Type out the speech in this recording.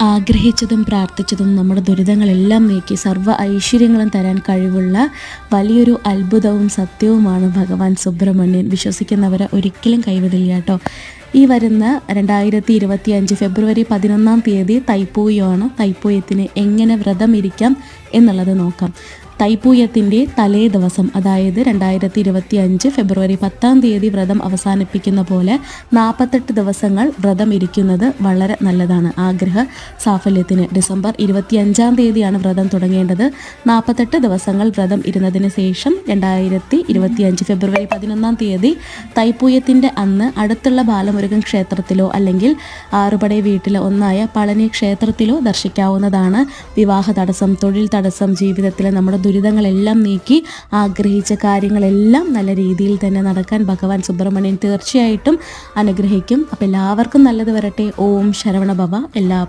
ആഗ്രഹിച്ചതും പ്രാർത്ഥിച്ചതും നമ്മുടെ ദുരിതങ്ങളെല്ലാം നീക്കി സർവ ഐശ്വര്യങ്ങളും തരാൻ കഴിവുള്ള വലിയൊരു അത്ഭുതവും സത്യവുമാണ് ഭഗവാൻ സുബ്രഹ്മണ്യൻ. വിശ്വസിക്കുന്നവരെ ഒരിക്കലും കൈവിടില്ല കേട്ടോ. ഈ വരുന്ന രണ്ടായിരത്തി ഇരുപത്തി അഞ്ച് ഫെബ്രുവരി പതിനൊന്നാം തീയതി തൈപ്പൂയമാണ് തൈപ്പൂയത്തിന് എങ്ങനെ വ്രതം ഇരിക്കാം എന്നുള്ളത് നോക്കാം. തൈപ്പൂയത്തിന്റെ തലേ ദിവസം അതായത് രണ്ടായിരത്തി ഇരുപത്തി അഞ്ച് ഫെബ്രുവരി പത്താം തീയതി വ്രതം അവസാനിപ്പിക്കുന്ന പോലെ നാൽപ്പത്തെട്ട് ദിവസങ്ങൾ വ്രതം ഇരിക്കുന്നത് വളരെ നല്ലതാണ്. ആഗ്രഹ സാഫല്യത്തിന് ഡിസംബർ ഇരുപത്തി അഞ്ചാം തീയതിയാണ് വ്രതം തുടങ്ങേണ്ടത്. നാൽപ്പത്തെട്ട് ദിവസങ്ങൾ വ്രതം ഇരുന്നതിന് ശേഷം രണ്ടായിരത്തി ഇരുപത്തി അഞ്ച് ഫെബ്രുവരി പതിനൊന്നാം തീയതി തൈപ്പൂയത്തിന്റെ അന്ന് അടുത്തുള്ള ബാലമുരുകൻ ക്ഷേത്രത്തിലോ അല്ലെങ്കിൽ ആറുപടെ വീട്ടിലോ ഒന്നായ പളനി ക്ഷേത്രത്തിലോ ദർശിക്കാവുന്നതാണ്. വിവാഹ തടസ്സം തൊഴിൽ തടസ്സം ജീവിതത്തിലെ നമ്മുടെ ദുരിതങ്ങളെല്ലാം നീക്കി ആഗ്രഹിച്ച കാര്യങ്ങളെല്ലാം നല്ല രീതിയിൽ തന്നെ നടക്കാൻ ഭഗവാൻ സുബ്രഹ്മണ്യൻ തീർച്ചയായിട്ടും അനുഗ്രഹിക്കും. അപ്പോൾ എല്ലാവർക്കും നല്ലത് വരട്ടെ. ഓം ശരവണ ഭവ. എല്ലാ